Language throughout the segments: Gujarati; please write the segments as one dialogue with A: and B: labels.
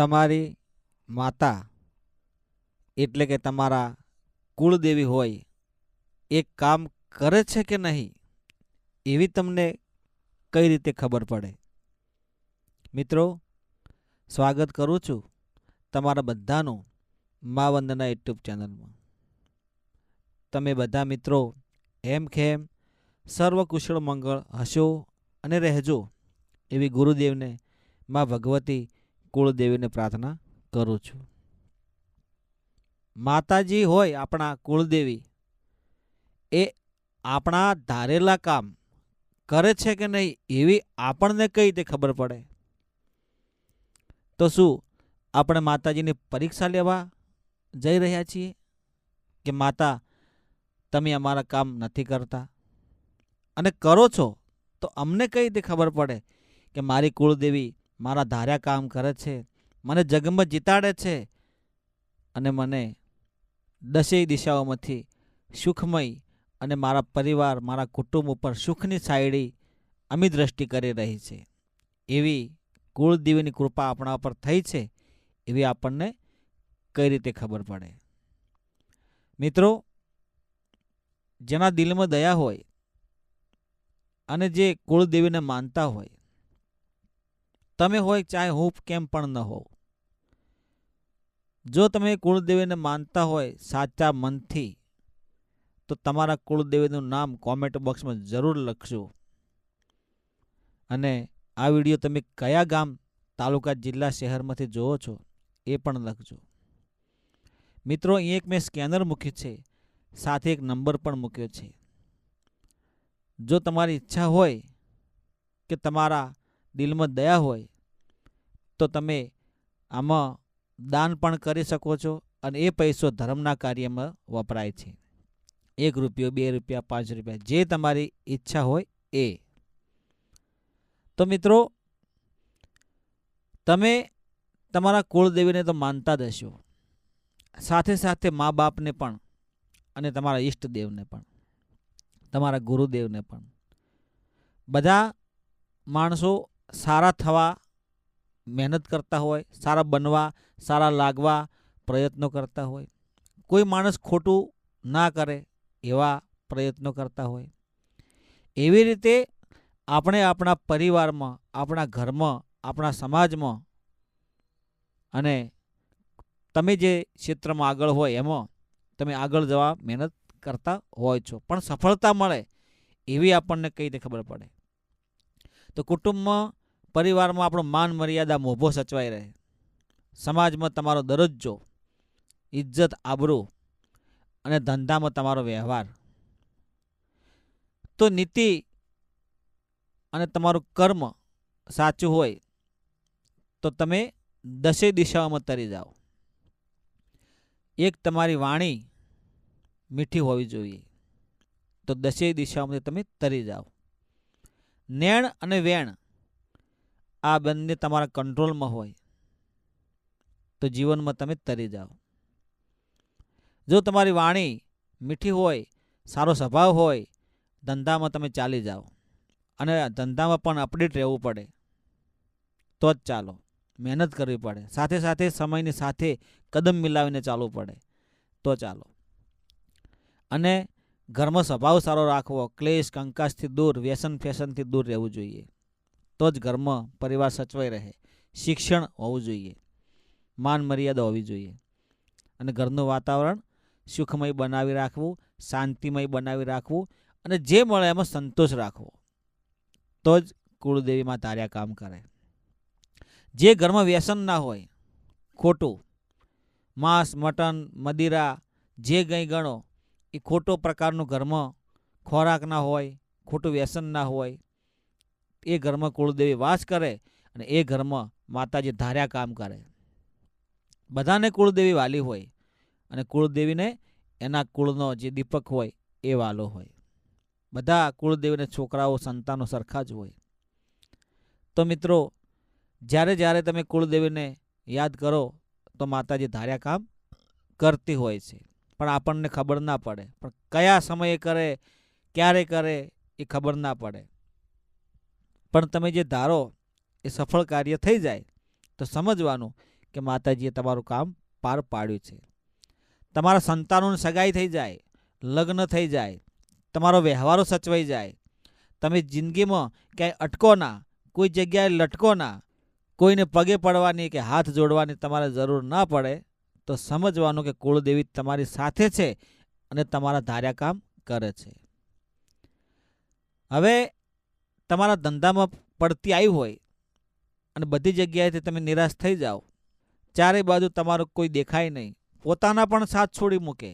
A: તમારી માતા એટલે કે તમારા કુળદેવી હોય, એ કામ કરે છે કે નહીં, એવી તમને કઈ રીતે ખબર પડે? મિત્રો, સ્વાગત કરું છું તમારા બધાનું મા વંદના યુટ્યુબ ચેનલમાં. તમે બધા મિત્રો એમ ખેમ સર્વકુશળ મંગળ હશો અને રહેજો એવી ગુરુદેવને મા ભગવતી કુળદેવીને પ્રાર્થના કરું છું. માતાજી હોય આપણા કુળદેવી, એ આપણા ધારેલા કામ કરે છે કે નહીં એવી આપણને કઈ રીતે ખબર પડે? તો શું આપણે માતાજીની પરીક્ષા લેવા જઈ રહ્યા છીએ કે માતા તમે અમારા કામ નથી કરતા? અને કરો છો તો અમને કઈ રીતે ખબર પડે કે મારી કુળદેવી મારા ધાર્યા કામ કરે છે. મને જગમાં જીતાડે છે. અને મને દસેય દિશાઓમાંથી સુખમય અને મારા પરિવાર, મારા કુટુંબ ઉપર સુખની સાયડી અમી દ્રષ્ટિ કરી રહી છે. એવી કુળદેવીની કૃપા આપણા ઉપર થઈ છે એવી આપણને કઈ રીતે ખબર પડે? મિત્રો, જેના દિલમાં દયા હોય અને જે કુળદેવીને માનતા હોય તમે હોય ચાહે હું કેમ પણ ન હોવ જો તમે કુળદેવીને માનતા હોય સાચા મનથી, તો તમારા કુળદેવીનું નામ કોમેન્ટ બોક્સમાં જરૂર લખજો. અને આ વીડિયો તમે કયા ગામ, તાલુકા, જિલ્લા, શહેરમાંથી જોવો છો એ પણ લખજો. મિત્રો, અહીં એક મેં સ્કેનર મૂક્યું છે, સાથે એક નંબર પણ મૂક્યો છે. જો તમારી ઈચ્છા હોય કે તમારા દિલમાં દયા હોય તો તમે આમાં દાન પણ કરી શકો છો અને એ પૈસો ધર્મના કાર્યમાં વપરાય છે. એક રૂપિયો, બે રૂપિયા, પાંચ રૂપિયા, જે તમારી ઈચ્છા હોય એ. તો મિત્રો, તમે તમારા કુળદેવીને તો માનતા જ હશો. સાથે સાથે મા બાપને પણ અને તમારા ઈષ્ટદેવને પણ, તમારા ગુરુદેવને પણ. બધા માણસો સારા થવા મહેનત કરતા હોય, સારા બનવા, સારા લાગવા પ્રયત્નો કરતા હોય. કોઈ માણસ ખોટું ના કરે એવા પ્રયત્નો કરતા હોય. એવી રીતે આપણે આપણા પરિવારમાં, આપણા ઘરમાં, આપણા સમાજમાં અને તમે જે ક્ષેત્રમાં આગળ હોય એમાં તમે આગળ જવા મહેનત કરતા હોય છો. પણ સફળતા મળે એવી આપણને કઈ રીતે ખબર પડે? તો કુટુંબમાં પરિવારમાં આપણો માન મર્યાદા મોભો સચવાઈ રહે. સમાજમાં તમારો દરજ્જો, ઇજ્જત, આબરૂ અને ધંધામાં તમારો વ્યવહાર. તો નીતિ અને તમારું કર્મ સાચું હોય તો તમે દસે દિશાઓમાં તરી જાઓ. એક તમારી વાણી મીઠી હોવી જોઈએ. તો દસેય દિશાઓમાંથી તમે તરી જાઓ. નેણ અને વેણ આ બંને તમારા કંટ્રોલમાં હોય, તો જીવનમાં તમે તરી જાઓ. જો તમારી વાણી મીઠી હોય, સારો સ્વભાવ હોય, ધંધામાં તમે ચાલી જાઓ. અને ધંધામાં પણ અપડેટ રહેવું પડે, તો જ ચાલો. મહેનત કરવી પડે. સાથે સાથે સમયની સાથે કદમ મિલાવીને ચાલવું પડે, તો ચાલો. અને ઘરમાં સ્વભાવ સારો રાખવો. ક્લેશ, કંકાશથી દૂર વ્યસન ફેશનથી દૂર રહેવું જોઈએ. તો જ ઘરમાં પરિવાર સચવાઈ રહે. શિક્ષણ હોવું જોઈએ. માન મર્યાદા હોવી જોઈએ. અને ઘરનું વાતાવરણ સુખમય બનાવી રાખવું, શાંતિમય બનાવી રાખવું અને જે મળે એમાં સંતોષ રાખવો. તો જ કુળદેવીમાં તાર્યા કામ કરે. જે ઘરમાં વ્યસન ના હોય, ખોટું, માંસ, મટન, મદિરા, જે કંઈ ગણો, એ ખોટો પ્રકારનું ઘરમાં ખોરાક ના હોય, ખોટું વ્યસન ના હોય એ ઘરમાં કુળદેવી વાસ કરે અને એ ઘરમાં માતાજી ધાર્યા કામ કરે. બધાને કુળદેવી વાલી હોય અને કુળદેવીને એના કુળનો જે દીપક હોય એ વાલો હોય. બધા કુળદેવીને છોકરાઓ, સંતાનો સરખા જ હોય. તો મિત્રો, જ્યારે જ્યારે તમે કુળદેવીને યાદ કરો, તો માતાજી ધાર્યા કામ કરતી હોય છે. પણ આપણને ખબર ના પડે. પણ કયા સમયે કરે, ક્યારે કરે, એ ખબર ના પડે. પણ તમે જે ધારો એ સફળ કાર્ય થઈ જાય, તો સમજવાનું કે માતાજીએ તમારું કામ પાર પાડ્યું છે. તમારા સંતાનોની સગાઈ થઈ જાય, લગ્ન થઈ જાય, તમારો વ્યવહારો સચવાઈ જાય. તમે જિંદગીમાં ક્યાંય અટકો ના, કોઈ જગ્યાએ લટકો ના, કોઈને પગે પડવાની કે હાથ જોડવાની તમારે જરૂર ના પડે, તો સમજવાનું કે કુળદેવી તમારી સાથે છે અને તમારા ધાર્યા કામ કરે છે. હવે તમારા ધંધામાં પડતી આવી હોય અને બધી જગ્યાએથી તમે નિરાશ થઈ જાઓ, ચારે બાજુ તમારું કોઈ દેખાય નહીં. પોતાના પણ સાથ છોડી મૂકે.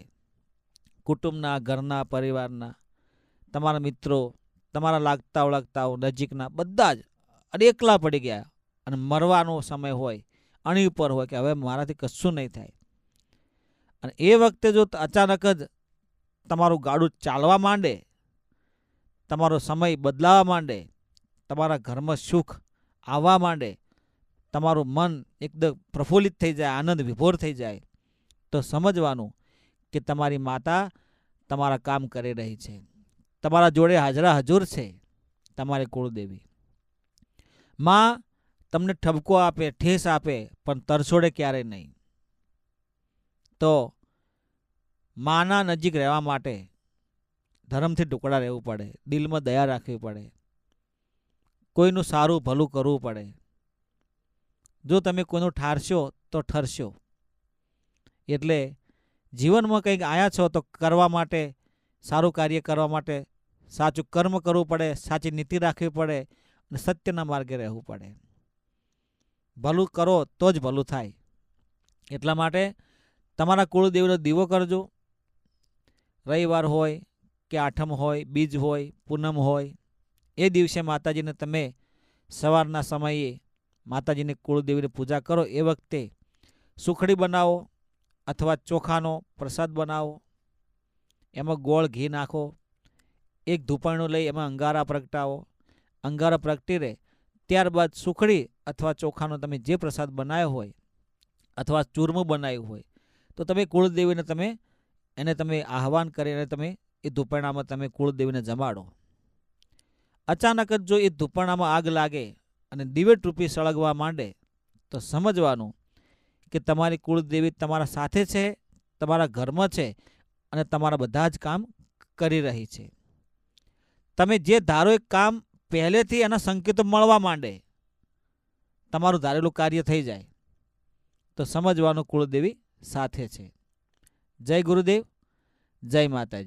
A: કુટુંબના, ઘરના, પરિવારના, તમારા મિત્રો, તમારા લાગતા ઓળખતાઓ નજીકના, બધા જ અને એકલા પડી ગયા અને મરવાનો સમય હોય, અણી ઉપર હોય કે હવે મારાથી કશું નહીં થાય. અને એ વખતે જો અચાનક જ તમારું ગાડું ચાલવા માંડે તમારો સમય બદલાવા માંડે, તમારા ઘરમાં સુખ આવવા માંડે, તમારું મન એકદમ પ્રફુલ્લિત થઈ જાય, આનંદ વિભોર થઈ જાય, તો સમજવાનું કે તમારી માતા તમારા કામ કરી રહી છે. તમારા જોડે હાજરા હજુર છે તમારી કુળદેવી. માં તમને ઠબકો આપે, ઠેસ આપે, પણ તરછોડે ક્યારેય નહીં. તો માના નજીક રહેવા માટે ધર્મથી ટુકડા રહેવું પડે, દિલમાં દયા રાખવી પડે, કોઈનું સારું ભલું કરવું પડે. જો તમે કોઈનું ઠારશો તો ઠરશો. એટલે જીવનમાં કંઈક આયા છો તો કરવા માટે, સારું કાર્ય કરવા માટે સાચું કર્મ કરવું પડે, સાચી નીતિ રાખવી પડે અને સત્યના માર્ગે રહેવું પડે. ભલું કરો તો જ ભલું થાય. એટલા માટે તમારા કુળદેવનો દીવો કરજો. રવિવાર હોય કે આઠમ હોય, બીજ હોય, પૂનમ હોય, એ દિવસે માતાજીને તમે સવારના સમયે માતાજીની કુળદેવીની પૂજા કરો. એ વખતે સુખડી બનાવો અથવા ચોખાનો પ્રસાદ બનાવો. એમાં ગોળ ઘી નાખો. એક ધૂપાણું લઈ એમાં અંગારા પ્રગટાવો. અંગારા પ્રગટી રહે ત્યારબાદ સુખડી અથવા ચોખાનો તમે જે પ્રસાદ બનાવ્યો હોય અથવા ચૂરમું બનાવ્યું હોય તો તમે કુળદેવીને તમે એને તમે આહવાન કરીને તમે એ ધૂપણામાં તમે કુળદેવીને જમાડો. અચાનક જ જો એ ધૂપણામાં આગ લાગે અને દિવેટ રૂપી સળગવા માંડે, તો સમજવાનું કે તમારી કુળદેવી તમારા સાથે છે, તમારા ઘરમાં છે અને તમારા બધા જ કામ કરી રહી છે. તમે જે ધારો એ કામ પહેલેથી એના સંકેતો મળવા માંડે, તમારું ધારેલું કાર્ય થઈ જાય. તો સમજવાનું કુળદેવી સાથે છે. જય ગુરુદેવ, જય માતાજી.